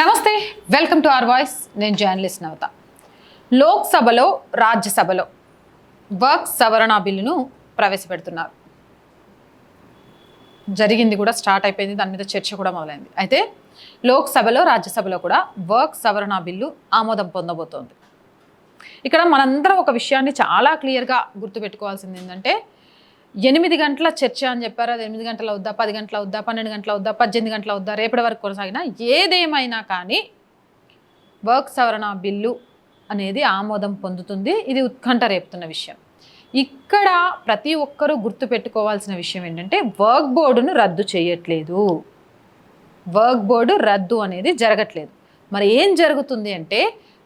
నమస్తే welcome to our voice. నేను journalist నవత. లోక్సభలో రాజ్యసభలో వర్క్ సవరణ బిల్లును ప్రవేశపెడుతున్నారు. జరిగింది కూడా స్టార్ట్ అయిపోయింది దాని మీద చర్చ కూడా మొదలైంది. అయితే లోక్సభలో రాజ్యసభలో కూడా వర్క్ సవరణ బిల్లు ఆమోదం పొందబోతోంది. ఇక్కడ మనందరం ఒక విషయాన్ని చాలా క్లియర్గా గుర్తుపెట్టుకోవాల్సింది ఏంటంటే ఎనిమిది గంటల చర్చ అని చెప్పారు. అది ఎనిమిది గంటల అవుద్దా పది గంటల అవుద్దా పన్నెండు గంటల అవుద్దా పద్దెనిమిది గంటల అవుద్దా రేపటి వరకు కొనసాగినా ఏదేమైనా కానీ వర్క్ సవరణ బిల్లు అనేది ఆమోదం పొందుతుంది. ఇది ఉత్కంఠ రేపుతున్న విషయం. ఇక్కడ ప్రతి ఒక్కరూ గుర్తుపెట్టుకోవాల్సిన విషయం ఏంటంటే వర్క్ బోర్డును రద్దు చేయట్లేదు. వర్క్ బోర్డు రద్దు అనేది జరగట్లేదు. మరి ఏం జరుగుతుంది అంటే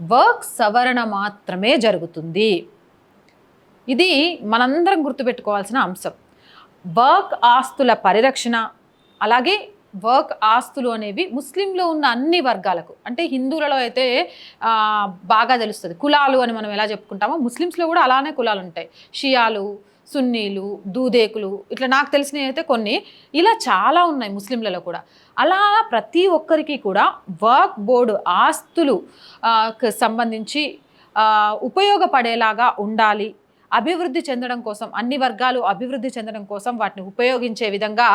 వర్క్ సవరణ మాత్రమే జరుగుతుంది. ఇది మనందరం గుర్తుపెట్టుకోవాల్సిన అంశం. వర్క్ ఆస్తుల పరిరక్షణ అలాగే వర్క్ ఆస్తులు అనేవి ముస్లింలో ఉన్న అన్ని వర్గాలకు అంటే హిందువులలో అయితే బాగా తెలుస్తుంది. కులాలు అని మనం ఎలా చెప్పుకుంటామో ముస్లిమ్స్లో కూడా అలానే కులాలు ఉంటాయి. షియాలు సున్నీలు దూదేకులు ఇట్లా నాకు తెలిసినవి అయితే కొన్ని. ఇలా చాలా ఉన్నాయి ముస్లింలలో కూడా. అలా ప్రతి ఒక్కరికి కూడా వర్క్ బోర్డు ఆస్తులు సంబంధించి ఉపయోగపడేలాగా ఉండాలి అభివృద్ధి చెందడం కోసం అన్ని వర్గాలు అభివృద్ధి చెందడం కోసం వాటిని ఉపయోగించే విధంగా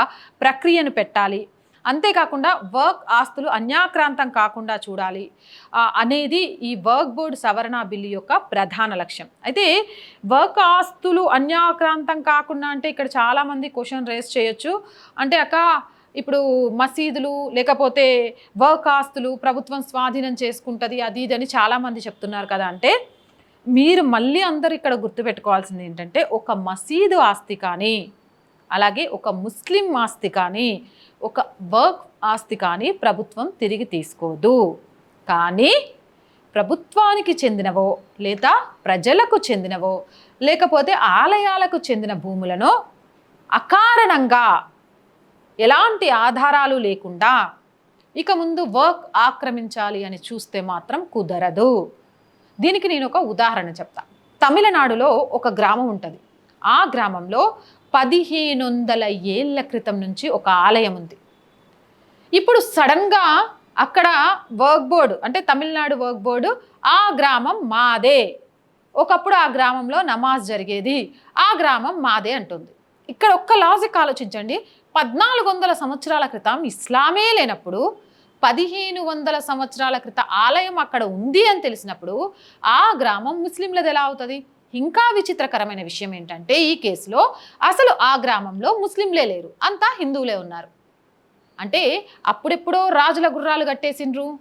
ప్రక్రియను పెట్టాలి. అంతేకాకుండా వర్క్ ఆస్తులు అన్యాక్రాంతం కాకుండా చూడాలి. అనేది ఈ వర్క్ బోర్డు సవరణ బిల్లు యొక్క ప్రధాన లక్ష్యం. అయితే వర్క్ ఆస్తులు అన్యాక్రాంతం కాకుండా అంటే ఇక్కడ చాలామంది క్వశ్చన్ రేస్ చేయొచ్చు. అంటే అక్క ఇప్పుడు మసీదులు లేకపోతే వర్క్ ఆస్తులు ప్రభుత్వం స్వాధీనం చేసుకుంటుంది అది ఇది అని చాలామంది చెప్తున్నారు కదా అంటే మీరు మళ్ళీ అందరు ఇక్కడ గుర్తుపెట్టుకోవాల్సింది ఏంటంటే ఒక మసీదు ఆస్తి కానీ అలాగే ఒక ముస్లిం ఆస్తి కానీ ఒక వర్క్ ఆస్తి కానీ ప్రభుత్వం తిరిగి తీసుకోదు. కానీ ప్రభుత్వానికి చెందినవో లేదా ప్రజలకు చెందినవో లేకపోతే ఆలయాలకు చెందిన భూములను అకారణంగా ఎలాంటి ఆధారాలు లేకుండా ఇక ముందు వర్క్ ఆక్రమించాలి అని చూస్తే మాత్రం కుదరదు. దీనికి నేను ఒక ఉదాహరణ చెప్తా. తమిళనాడులో ఒక గ్రామం ఉంటుంది. ఆ గ్రామంలో పదిహేను వందల ఏళ్ళ క్రితం నుంచి ఒక ఆలయం ఉంది. ఇప్పుడు సడన్గా అక్కడ వర్క్ బోర్డు అంటే తమిళనాడు వర్క్ బోర్డు ఆ గ్రామం మాదే. ఒకప్పుడు ఆ గ్రామంలో నమాజ్ జరిగేది ఆ గ్రామం మాదే అంటుంది. ఇక్కడ ఒక్క లాజిక్ ఆలోచించండి. పద్నాలుగు వందల సంవత్సరాల క్రితం ఇస్లామే లేనప్పుడు పదిహేను వందల సంవత్సరాల క్రిత ఆలయం అక్కడ ఉంది అని తెలిసినప్పుడు ఆ గ్రామం ముస్లింలది ఎలా అవుతుంది? ఇంకా విచిత్రకరమైన విషయం ఏంటంటే ఈ కేసులో అసలు ఆ గ్రామంలో ముస్లింలే లేరు అంతా హిందువులే ఉన్నారు. అంటే అప్పుడెప్పుడో రాజుల గుర్రాలు కట్టేసిండ్రు.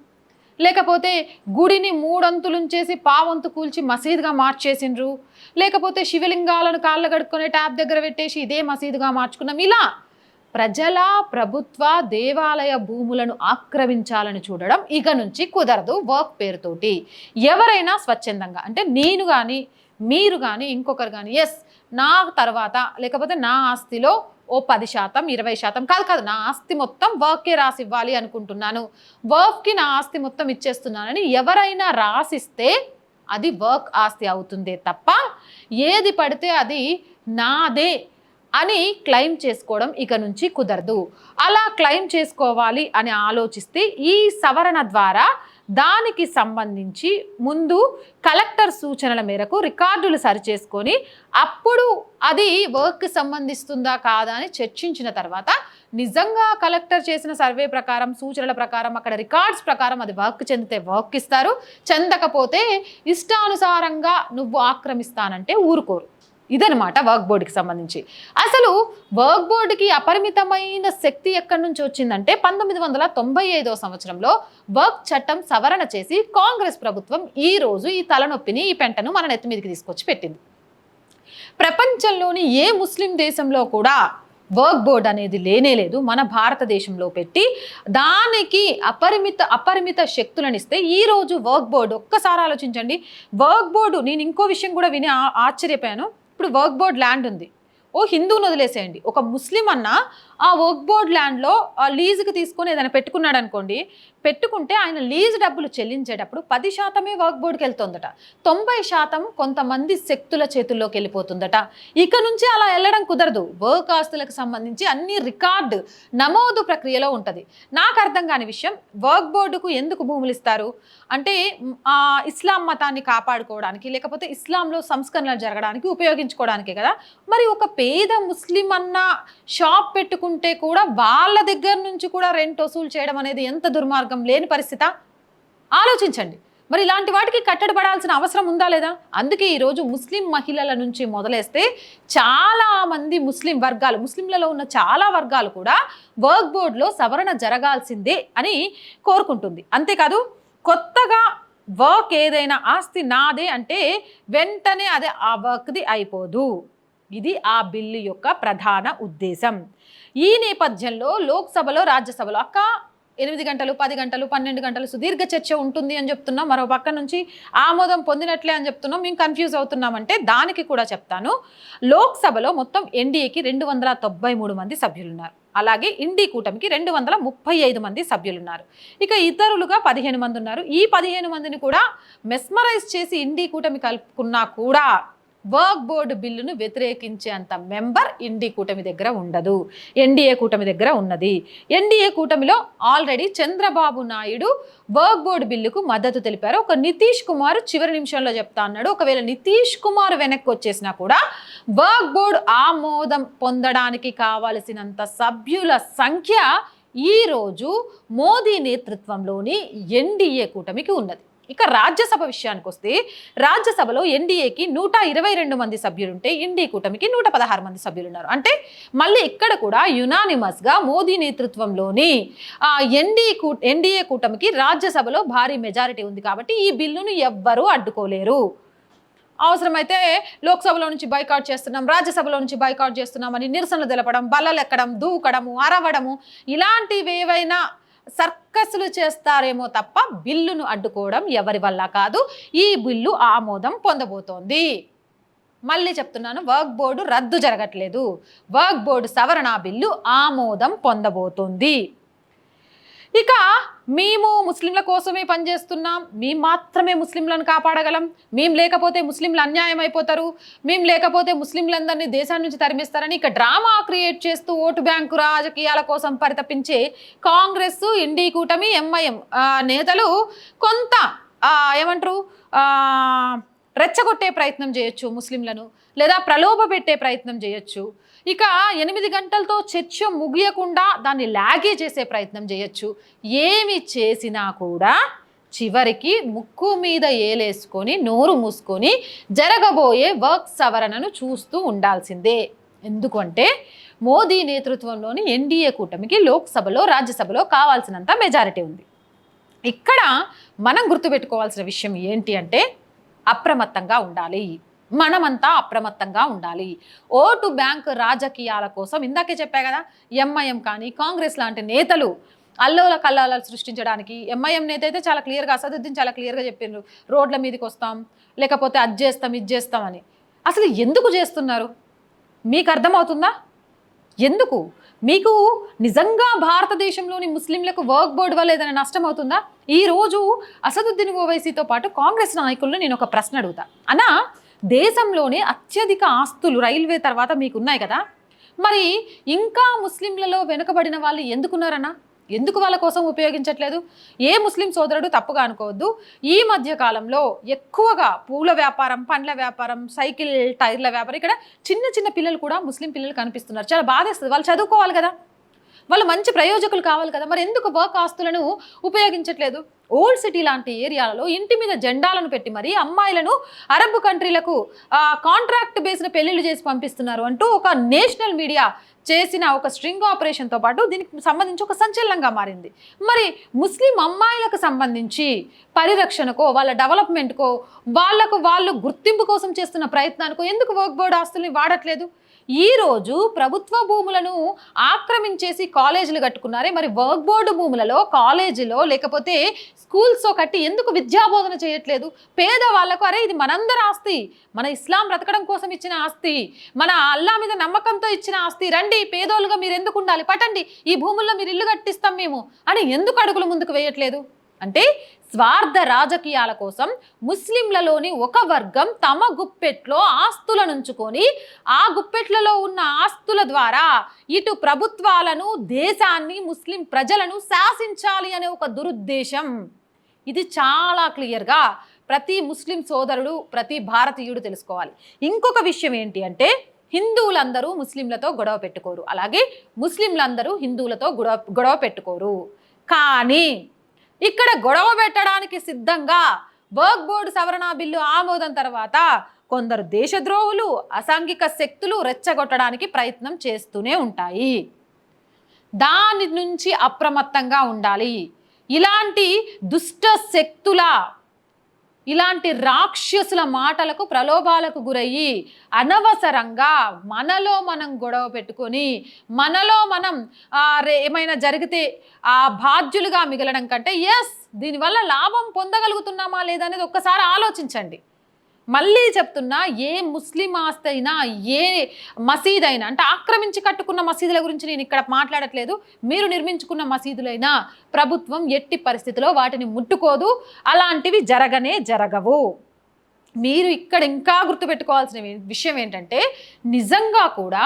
లేకపోతే గుడిని మూడంతులుంచేసి పావంతు కూల్చి మసీదుగా మార్చేసిండ్రు. లేకపోతే శివలింగాలను కాళ్ళ కడుక్కునే ట్యాప్ దగ్గర పెట్టేసి ఇదే మసీదుగా మార్చుకున్నాం. ఇలా ప్రజల ప్రభుత్వ దేవాలయ భూములను ఆక్రమించాలని చూడడం ఇక నుంచి కుదరదు వర్క్ పేరుతోటి. ఎవరైనా స్వచ్ఛందంగా అంటే నేను కానీ మీరు కానీ ఇంకొకరు కానీ ఎస్ నా తర్వాత లేకపోతే నా ఆస్తిలో ఓ పది శాతం ఇరవై శాతం కాదు కాదు నా ఆస్తి మొత్తం వర్కే రాసి ఇవ్వాలి అనుకుంటున్నాను. వర్క్కి నా ఆస్తి మొత్తం ఇచ్చేస్తున్నానని ఎవరైనా రాసిస్తే అది వర్క్ ఆస్తి అవుతుందే తప్ప ఏది పడితే అది నాదే. అని క్లెయిమ్ చేసుకోవడం ఇక నుంచి కుదరదు. అలా క్లెయిమ్ చేసుకోవాలి అని ఆలోచిస్తే ఈ సవరణ ద్వారా దానికి సంబంధించి ముందు కలెక్టర్ సూచనల మేరకు రికార్డులు సరిచేసుకొని అప్పుడు అది వర్క్ సంబంధిస్తుందా కాదా అని చర్చించిన తర్వాత నిజంగా కలెక్టర్ చేసిన సర్వే ప్రకారం సూచనల ప్రకారం అక్కడ రికార్డ్స్ ప్రకారం అది వర్క్ చెందితే వర్క్ ఇస్తారు. చెందకపోతే ఇష్టానుసారంగా నువ్వు ఆక్రమిస్తానంటే ఊరుకోరు. ఇదనమాట వర్క్ బోర్డుకి సంబంధించి. అసలు వర్క్ బోర్డుకి అపరిమితమైన శక్తి ఎక్కడి నుంచి వచ్చిందంటే పంతొమ్మిది వందల తొంభై ఐదో సంవత్సరంలో వర్క్ చట్టం సవరణ చేసి కాంగ్రెస్ ప్రభుత్వం ఈ రోజు ఈ తలనొప్పిని ఈ పెంటను మన నెత్తి మీదకి తీసుకొచ్చి పెట్టింది. ప్రపంచంలోని ఏ ముస్లిం దేశంలో కూడా వర్క్ బోర్డ్ అనేది లేనే లేదు. మన భారతదేశంలో పెట్టి దానికి అపరిమిత అపరిమిత శక్తులను ఇస్తే ఈరోజు వర్క్ బోర్డు ఒక్కసారి ఆలోచించండి. వర్క్ బోర్డు నేను ఇంకో విషయం కూడా విని ఆశ్చర్యపోయాను. ఇప్పుడు వర్క్ బోర్డ్ ల్యాండ్ ఉంది. ఓ హిందువుని వదిలేసేయండి. ఒక ముస్లిం అన్న ఆ వర్క్ బోర్డ్ ల్యాండ్లో లీజుకి తీసుకొని ఏదైనా పెట్టుకున్నాడు అనుకోండి పెట్టుకుంటే ఆయన లీజ్ డబ్బులు చెల్లించేటప్పుడు పది శాతమే వర్క్ బోర్డుకి వెళ్తుందట. తొంభై శాతం కొంతమంది శక్తుల చేతుల్లోకి వెళ్ళిపోతుందట. ఇక నుంచి అలా వెళ్ళడం కుదరదు. వర్క్ ఆస్తులకు సంబంధించి అన్ని రికార్డు నమోదు ప్రక్రియలో ఉంటుంది. నాకు అర్థం కాని విషయం వర్క్ బోర్డుకు ఎందుకు భూములు ఇస్తారు? అంటే ఆ, ఇస్లాం మతాన్ని కాపాడుకోవడానికి లేకపోతే ఇస్లాంలో సంస్కరణలు జరగడానికి ఉపయోగించుకోవడానికే కదా. మరి ఒక పేద ముస్లిం అన్న షాప్ పెట్టుకుంటే ఉంటే కూడా వాళ్ళ దగ్గర నుంచి కూడా రెంట్ వసూలు చేయడం అనేది ఎంత దుర్మార్గం లేని పరిస్థిత? ఆలోచించండి. మరి ఇలాంటి వాటికి కట్టడపడాల్సిన అవసరం ఉందా లేదా? అందుకే ఈరోజు ముస్లిం మహిళల నుంచి మొదలేస్తే చాలా మంది ముస్లిం వర్గాలు ముస్లింలలో ఉన్న చాలా వర్గాలు కూడా వర్క్ బోర్డులో సవరణ జరగాల్సిందే అని కోరుకుంటుంది. అంతేకాదు కొత్తగా వర్క్ ఏదైనా ఆస్తి నాదే అంటే వెంటనే అదే ఆ వర్క్ది అయిపోదు. ఇది ఆ బిల్లు యొక్క ప్రధాన ఉద్దేశం. ఈ నేపథ్యంలో లోక్సభలో రాజ్యసభలో అక్క ఎనిమిది గంటలు పది గంటలు పన్నెండు గంటలు సుదీర్ఘ చర్చ ఉంటుంది అని చెప్తున్నాం. మరో పక్క నుంచి ఆమోదం పొందినట్లే అని చెప్తున్నాం. మేము కన్ఫ్యూజ్ అవుతున్నామంటే దానికి కూడా చెప్తాను. లోక్సభలో మొత్తం ఎన్డీఏకి రెండు వందల తొంభై మూడు మంది సభ్యులున్నారు. అలాగే ఇండి కూటమికి రెండు వందల ముప్పై ఐదు మంది సభ్యులున్నారు. ఇక ఇతరులుగా పదిహేను మంది ఉన్నారు. ఈ పదిహేను మందిని కూడా మెస్మరైజ్ చేసి ఇండి కూటమి కలుపుకున్నా కూడా వర్క్ బోర్డు బిల్లును వ్యతిరేకించేంత మెంబర్ ఇండి కూటమి దగ్గర ఉండదు. ఎన్డీఏ కూటమి దగ్గర ఉన్నది. ఎన్డీఏ కూటమిలో ఆల్రెడీ చంద్రబాబు నాయుడు వర్క్ బోర్డు బిల్లుకు మద్దతు తెలిపారు. ఒక నితీష్ కుమార్ చివరి నిమిషంలో చెప్తా అన్నాడు. ఒకవేళ నితీష్ కుమార్ వెనక్కి వచ్చేసినా కూడా వర్క్ బోర్డు ఆమోదం పొందడానికి కావలసినంత సభ్యుల సంఖ్య ఈ రోజు మోదీ నేతృత్వంలోని ఎన్డీఏ కూటమికి ఉన్నది. ఇక రాజ్యసభ విషయానికి వస్తే రాజ్యసభలో ఎన్డీఏకి నూట ఇరవై రెండు మంది సభ్యులుంటే ఎన్డీ కూటమికి నూట పదహారు మంది సభ్యులు ఉన్నారు అంటే మళ్ళీ ఇక్కడ కూడా యునానిమస్గా మోదీ నేతృత్వంలోని ఎన్డీ కూ ఎన్డీఏ కూటమికి రాజ్యసభలో భారీ మెజారిటీ ఉంది కాబట్టి ఈ బిల్లును ఎవ్వరూ అడ్డుకోలేరు. అవసరమైతే లోక్సభలో నుంచి బైకాట్ చేస్తున్నాం రాజ్యసభలో నుంచి బైకాట్ చేస్తున్నామని నిరసనలు తెలపడం బల్లలు ఎక్కడం దూకడము అరవడము ఇలాంటివి ఏవైనా సర్కస్లు చేస్తారేమో తప్ప బిల్లును అడ్డుకోవడం ఎవరి వల్ల కాదు. ఈ బిల్లు ఆమోదం పొందబోతోంది. మళ్ళీ చెప్తున్నాను వర్క్ బోర్డు రద్దు జరగట్లేదు. వర్క్ బోర్డు సవరణ బిల్లు ఆమోదం పొందబోతోంది. ఇక మేము ముస్లింల కోసమే పనిచేస్తున్నాం. మేము మాత్రమే ముస్లింలను కాపాడగలం. మేము లేకపోతే ముస్లింలు అన్యాయం అయిపోతారు. మేము లేకపోతే ముస్లింలందరినీ దేశాన్ని నుంచి తరిమిస్తారని ఇక డ్రామా క్రియేట్ చేస్తూ ఓటు బ్యాంకు రాజకీయాల కోసం పరితపించే కాంగ్రెస్ ఇండి కూటమి ఎంఐఎం నేతలు కొంత ఏమంటారు? రెచ్చగొట్టే ప్రయత్నం చేయొచ్చు ముస్లింలను. లేదా ప్రలోభ పెట్టే ప్రయత్నం చేయొచ్చు. ఇక ఎనిమిది గంటలతో చర్చ ముగియకుండా దాన్ని లాగే చేసే ప్రయత్నం చేయొచ్చు. ఏమి చేసినా కూడా చివరికి ముక్కు మీద ఏలేసుకొని నోరు మూసుకొని జరగబోయే వర్క్ సవరణను చూస్తూ ఉండాల్సిందే. ఎందుకంటే మోదీ నేతృత్వంలోని ఎన్డీఏ కూటమికి లోక్సభలో రాజ్యసభలో కావాల్సినంత మెజారిటీ ఉంది. ఇక్కడ మనం గుర్తుపెట్టుకోవాల్సిన విషయం ఏంటి అంటే అప్రమత్తంగా ఉండాలి. మనమంతా అప్రమత్తంగా ఉండాలి. ఓటు బ్యాంక్ రాజకీయాల కోసం ఇందాకే చెప్పా కదా ఎంఐఎం కానీ కాంగ్రెస్ లాంటి నేతలు అల్లోల కల్లాలు సృష్టించడానికి ఎంఐఎం నేత అయితే చాలా క్లియర్గా అసదుద్దీన్ చాలా క్లియర్గా చెప్పిండ్రు. రోడ్ల మీదకి వస్తాం లేకపోతే అది చేస్తాం ఇది చేస్తామని అసలు ఎందుకు చేస్తున్నారు? మీకు అర్థమవుతుందా? ఎందుకు? మీకు నిజంగా భారతదేశంలోని ముస్లింలకు వర్క్ బోర్డు వల్ల ఏదైనా నష్టం అవుతుందా? ఈ రోజు అసదుద్దీన్ ఓవైసీతో పాటు కాంగ్రెస్ నాయకులను నేను ఒక ప్రశ్న అడుగుతా. అన్నా దేశంలోనే అత్యధిక ఆస్తులు రైల్వే తర్వాత మీకు ఉన్నాయి కదా. మరి ఇంకా ముస్లింలలో వెనుకబడిన వాళ్ళు ఎందుకున్నారన్నా? ఎందుకు వాళ్ళ కోసం ఉపయోగించట్లేదు? ఏ ముస్లిం సోదరుడు తప్పుగా అనుకోవద్దు. ఈ మధ్య కాలంలో ఎక్కువగా పూల వ్యాపారం పండ్ల వ్యాపారం సైకిల్ టైర్ల వ్యాపారం ఇక్కడ చిన్న చిన్న పిల్లలు కూడా ముస్లిం పిల్లలు కనిపిస్తున్నారు. చాలా బాధేస్తుంది. వాళ్ళు చదువుకోవాలి కదా. వాళ్ళు మంచి ప్రయోజకులు కావాలి కదా. మరి ఎందుకు వర్క్ ఆస్తులను ఉపయోగించట్లేదు? ఓల్డ్ సిటీ లాంటి ఏరియాలలో ఇంటి మీద జెండాలను పెట్టి మరి అమ్మాయిలను అరబ్ కంట్రీలకు కాంట్రాక్ట్ బేస్డ్ పెళ్ళిళ్ళు చేసి పంపిస్తున్నారు అంటూ ఒక నేషనల్ మీడియా చేసిన ఒక స్ట్రింగ్ ఆపరేషన్తో పాటు దీనికి సంబంధించి ఒక సంచలనంగా మారింది. మరి ముస్లిం అమ్మాయిలకు సంబంధించి పరిరక్షణకో వాళ్ళ డెవలప్మెంట్కో వాళ్ళకు వాళ్ళు గుర్తింపు కోసం చేస్తున్న ప్రయత్నానికో ఎందుకు వర్క్ బోర్డ్ ఆస్తుల్ని వాడట్లేదు? ఈరోజు ప్రభుత్వ భూములను ఆక్రమించేసి కాలేజీలు కట్టుకున్నారే. మరి వర్క్ బోర్డు భూములలో కాలేజీలో లేకపోతే స్కూల్స్లో కట్టి ఎందుకు విద్యాబోధన చేయట్లేదు? పేదవాళ్ళకు అరే ఇది మనందరి ఆస్తి. మన ఇస్లాం బ్రతకడం కోసం ఇచ్చిన ఆస్తి. మన అల్లా మీద నమ్మకంతో ఇచ్చిన ఆస్తి. రండి పేదోళ్ళుగా మీరు ఎందుకు ఉండాలి? పటండి ఈ భూముల్లో మీరు ఇల్లు కట్టిస్తాం మేము అని ఎందుకు అడుగులు ముందుకు వేయట్లేదు? అంటే స్వార్థ రాజకీయాల కోసం ముస్లింలలోని ఒక వర్గం తమ గుప్పెట్లో ఆస్తులను ఉంచుకొని ఆ గుప్పెట్లలో ఉన్న ఆస్తుల ద్వారా ఇటు ప్రభుత్వాలను దేశాన్ని ముస్లిం ప్రజలను శాసించాలి అనే ఒక దురుద్దేశం. ఇది చాలా క్లియర్గా ప్రతి ముస్లిం సోదరుడు ప్రతి భారతీయుడు తెలుసుకోవాలి. ఇంకొక విషయం ఏంటి అంటే హిందువులందరూ ముస్లింలతో గొడవ పెట్టుకోరు. అలాగే ముస్లింలందరూ హిందువులతో గొడవ గొడవ పెట్టుకోరు. కానీ ఇక్కడ గొడవ పెట్టడానికి సిద్ధంగా వర్క్ బోర్డు సవరణ బిల్లు ఆమోదం తర్వాత కొందరు దేశద్రోహులు అసాంఘిక శక్తులు రెచ్చగొట్టడానికి ప్రయత్నం చేస్తూనే ఉంటాయి. దాని నుంచి అప్రమత్తంగా ఉండాలి. ఇలాంటి దుష్ట శక్తుల ఇలాంటి రాక్షసుల మాటలకు ప్రలోభాలకు గురయ్యి అనవసరంగా మనలో మనం గొడవ పెట్టుకొని మనలో మనం ఏమైనా జరిగితే ఆ బాధ్యులుగా మిగలడం కంటే ఎస్ దీనివల్ల లాభం పొందగలుగుతున్నామా లేదా అనేది ఒక్కసారి ఆలోచించండి. మళ్ళీ చెప్తున్నా ఏ ముస్లిం ఆస్తి అయినా ఏ మసీద్ అయినా అంటే ఆక్రమించి కట్టుకున్న మసీదుల గురించి నేను ఇక్కడ మాట్లాడట్లేదు. మీరు నిర్మించుకున్న మసీదులైనా ప్రభుత్వం ఎట్టి పరిస్థితిలో వాటిని ముట్టుకోదు. అలాంటివి జరగనే జరగవు. మీరు ఇక్కడ ఇంకా గుర్తుపెట్టుకోవాల్సిన విషయం ఏంటంటే నిజంగా కూడా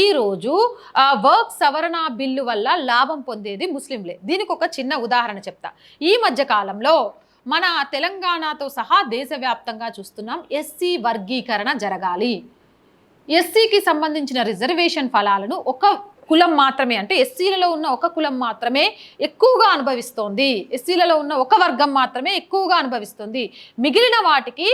ఈరోజు వర్క్ సవరణ బిల్లు వల్ల లాభం పొందేది ముస్లింలే. దీనికి ఒక చిన్న ఉదాహరణ చెప్తా. ఈ మధ్య కాలంలో మన తెలంగాణతో సహా దేశవ్యాప్తంగా చూస్తున్నాం ఎస్సీ వర్గీకరణ జరగాలి. ఎస్సీకి సంబంధించిన రిజర్వేషన్ ఫలాలను ఒక కులం మాత్రమే అంటే ఎస్సీలలో ఉన్న ఒక కులం మాత్రమే ఎక్కువగా అనుభవిస్తోంది. ఎస్సీలలో ఉన్న ఒక వర్గం మాత్రమే ఎక్కువగా అనుభవిస్తుంది. మిగిలిన వాటికి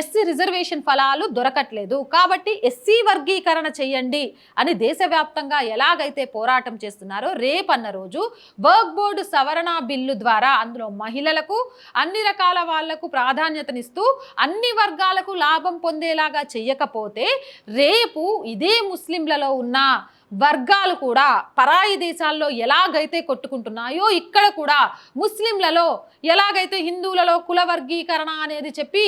ఎస్సీ రిజర్వేషన్ ఫలాలు దొరకట్లేదు. కాబట్టి ఎస్సీ వర్గీకరణ చేయండి అని దేశవ్యాప్తంగా ఎలాగైతే పోరాటం చేస్తున్నారో రేపన్న రోజు వర్క్ బోర్డు సవరణ బిల్లు ద్వారా అందులో మహిళలకు అన్ని రకాల వాళ్ళకు ప్రాధాన్యతనిస్తూ అన్ని వర్గాలకు లాభం పొందేలాగా చేయకపోతే రేపు ఇదే ముస్లింలలో ఉన్న వర్గాలు కూడా పరాయి దేశాల్లో ఎలాగైతే కొట్టుకుంటున్నాయో ఇక్కడ కూడా ముస్లింలలో ఎలాగైతే హిందువులలో కుల వర్గీకరణ అనేది చెప్పి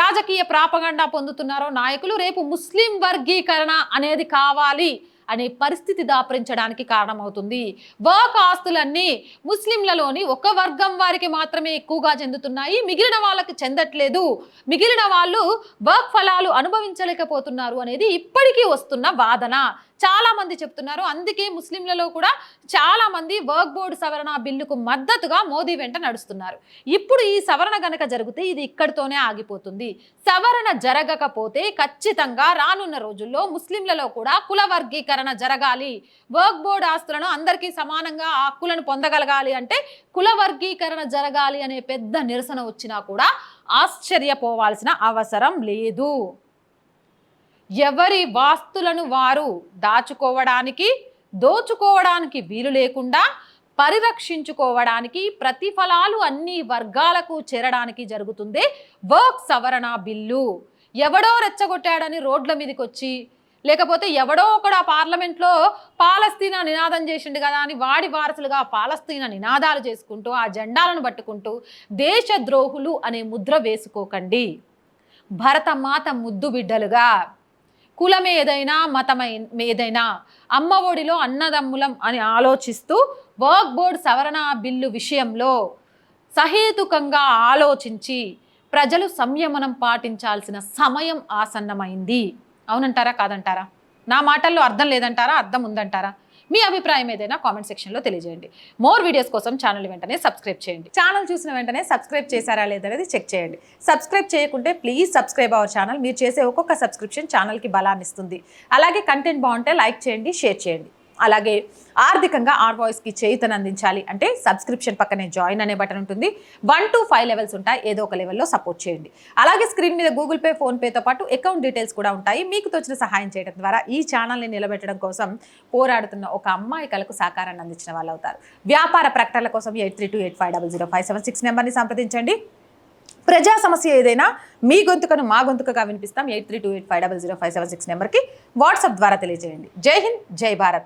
రాజకీయ ప్రాపగండా పొందుతున్నారో నాయకులు రేపు ముస్లిం వర్గీకరణ అనేది కావాలి అనే పరిస్థితి దాపరించడానికి కారణమవుతుంది. వర్క్ ఆస్తులన్నీ ముస్లింలలోని ఒక వర్గం వారికి మాత్రమే ఎక్కువగా చెందుతున్నాయి. మిగిలిన వాళ్ళకి చెందట్లేదు. మిగిలిన వాళ్ళు వర్క్ ఫలాలు అనుభవించలేకపోతున్నారు అనేది ఇప్పటికీ వస్తున్న వాదన. చాలా మంది చెప్తున్నారు. అందుకే ముస్లింలలో కూడా చాలా మంది వర్క్ బోర్డు సవరణ బిల్లుకు మద్దతుగా మోదీ వెంట నడుస్తున్నారు. ఇప్పుడు ఈ సవరణ గనక జరిగితే ఇది ఇక్కడితోనే ఆగిపోతుంది. సవరణ జరగకపోతే ఖచ్చితంగా రానున్న రోజుల్లో ముస్లింలలో కూడా కుల వర్గీకరణ జరగాలి. వర్క్ బోర్డు ఆస్తులను అందరికీ సమానంగా హక్కులను పొందగలగాలి అంటే కుల వర్గీకరణ జరగాలి అనే పెద్ద నిరసన వచ్చినా కూడా ఆశ్చర్యపోవాల్సిన అవసరం లేదు. ఎవరి వాస్తులను వారు దాచుకోవడానికి దోచుకోవడానికి వీలు లేకుండా పరిరక్షించుకోవడానికి ప్రతిఫలాలు అన్ని వర్గాలకు చేరడానికి జరుగుతుంది వర్క్ సవరణ బిల్లు. ఎవడో రెచ్చగొట్టాడని రోడ్ల మీదకి వచ్చి లేకపోతే ఎవడో ఒకడు ఆ పార్లమెంట్లో పాలస్తీనా నినాదం చేసిండు కదా అని వాడి వారసులుగా పాలస్తీనా నినాదాలు చేసుకుంటూ ఆ జెండాలను పట్టుకుంటూ దేశద్రోహులు అనే ముద్ర వేసుకోకండి. భరతమాత ముద్దు బిడ్డలుగా కులం ఏదైనా మతమై ఏదైనా అమ్మ ఒడిలో అన్నదమ్ములం అని ఆలోచిస్తూ వర్క్ బోర్డ్ సవరణ బిల్లు విషయంలో సహేతుకంగా ఆలోచించి ప్రజలు సంయమనం పాటించాల్సిన సమయం ఆసన్నమైంది. అవునంటారా కాదంటారా? నా మాటల్లో అర్థం లేదంటారా అర్థం ఉందంటారా? మీ అభిప్రాయం ఏదైనా కామెంట్ సెక్షన్లో తెలియజేయండి. మోర్ వీడియోస్ కోసం ఛానల్ వెంటనే సబ్స్క్రైబ్ చేయండి. ఛానల్ చూసిన వెంటనే సబ్స్క్రైబ్ చేశారా లేదనేది చెక్ చేయండి. సబ్స్క్రైబ్ చేయకుంటే ప్లీజ్ సబ్స్క్రైబ్ అవర్ ఛానల్ మీరు చేసే ఒక్కొక్క సబ్స్క్రిప్షన్ ఛానల్కి బలాన్ని ఇస్తుంది అలాగే కంటెంట్ బాగుంటే లైక్ చేయండి షేర్ చేయండి. అలాగే ఆర్థికంగా ఆర్ వాయిస్కి చేయుతను అందించాలి అంటే సబ్స్క్రిప్షన్ పక్కనే జాయిన్ అనే బటన్ ఉంటుంది. వన్ టు ఫైవ్ లెవెల్స్ ఉంటాయి. ఏదో ఒక లెవెల్లో సపోర్ట్ చేయండి. అలాగే స్క్రీన్ మీద గూగుల్ పే ఫోన్పేతో పాటు అకౌంట్ డీటెయిల్స్ కూడా ఉంటాయి. మీకు తోచిన సహాయం చేయడం ద్వారా ఈ ఛానల్ని నిలబెట్టడం కోసం పోరాడుతున్న ఒక అమ్మాయి కలకు సహకారాన్ని అందించిన వాళ్ళు అవుతారు. వ్యాపార ప్రకటనల కోసం eight three two eight five double zero five seven six నెంబర్ని సంప్రదించండి. ప్రజా సమస్య ఏదైనా మీ గొంతుకను మా గొంతుకగా వినిపిస్తాం. Eight three two eight five double zero five seven six నెంబర్కి వాట్సాప్ ద్వారా తెలియజేయండి. జై హింద్ జై భారత్.